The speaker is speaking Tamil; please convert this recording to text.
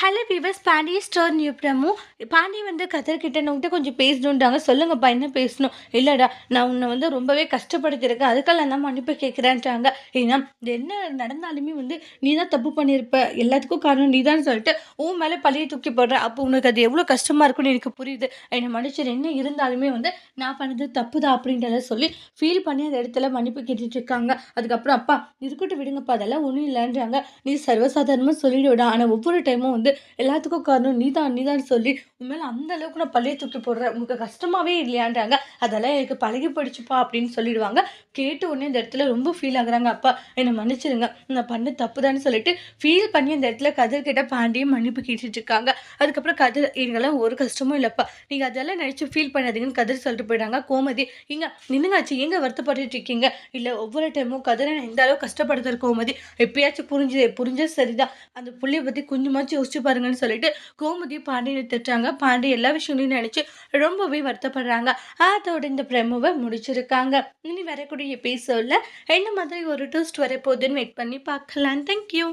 ஹலோ விவஸ் பாண்டி ஸ்டோர் நியூ பிரமு பாண்டி வந்து கதர்கிட்ட உங்ககிட்ட கொஞ்சம் பேசணுன்றாங்க சொல்லுங்கப்பா என்ன பேசணும்? இல்லைடா நான் உன்னை வந்து ரொம்பவே கஷ்டப்படுத்திருக்கேன் அதுக்கெல்லாம் தான் மன்னிப்பு கேட்குறேன்றாங்க. ஏன்னா இது என்ன நடந்தாலுமே வந்து நீ தான் தப்பு பண்ணியிருப்ப. எல்லாத்துக்கும் காரணம் நீ தான் சொல்லிட்டு உன் மேலே பழைய தூக்கி போடுற. அப்போ உனக்கு அது எவ்வளோ கஷ்டமாக இருக்குன்னு எனக்கு புரியுது. என்னை மனுஷர் என்ன இருந்தாலுமே வந்து நான் பண்ணது தப்பு தான் அப்படின்றத சொல்லி ஃபீல் பண்ணி அந்த இடத்துல மன்னிப்பு கேட்டுட்டு இருக்காங்க அதுக்கப்புறம் அப்பா இருக்கட்டும் விடுங்கப்பா அதெல்லாம் ஒன்றும் இல்லைன்றாங்க. நீ சர்வசாதாரணமாக சொல்லிடுவிடா ஆனால் ஒவ்வொரு டைமும் வந்து எல்லாத்துக்கும் காரணம் நீதான் நீதான் சொல்லி உண்மையில அந்த அளவுக்கு நான் பழைய தூக்கி போடுறேன் உங்களுக்கு கஷ்டமாவே இல்லையான்றாங்க. அதெல்லாம் எனக்கு பழகி படிச்சுப்பா அப்படின்னு சொல்லிடுவாங்க. கேட்ட உடனே இந்த இடத்துல ரொம்ப ஃபீல் ஆகுறாங்க. அப்பா என்னை மன்னிச்சிடுங்க. நான் பண்ண தப்புதான்னு சொல்லிட்டு ஃபீல் பண்ணி அந்த இடத்துல கதிர் கிட்ட பாண்டியும் மன்னிப்பு கேட்டுட்டு இருக்காங்க. அதுக்கப்புறம் கதிர் எங்கெல்லாம் ஒரு கஷ்டமும் இல்லைப்பா. நீங்கள் அதெல்லாம் நினச்சி ஃபீல் பண்ணாதீங்கன்னு கதிர் சொல்லிட்டு போயிடுறாங்க. கோமதி இங்க நின்னுங்காச்சு எங்க வருத்தப்பட்டுட்டு இருக்கீங்க? இல்லை ஒவ்வொரு டைமும் கதிரை நான் இந்த அளவு கஷ்டப்படுத்துற கோமதி? எப்பயாச்சும் புரிஞ்சுது புரிஞ்சது சரிதான். அந்த புள்ளைய பற்றி கொஞ்சமாச்சும் யோசிச்சு பாருங்கன்னு சொல்லிட்டு கோமதி பாண்டியனை திட்டுறாங்க. பாண்டி எல்லா விஷயங்களையும் நினச்சி ரொம்பவே வருத்தப்படுறாங்க. அதோட இந்த பிரமுவை முடிச்சிருக்காங்க. இனி வரக்கூடிய எபிசோடில் என்ன மாதிரி ஒரு டூஸ்ட் வரப்போகுதுன்னு வெயிட் பண்ணி பார்க்கலாம். தேங்க்யூ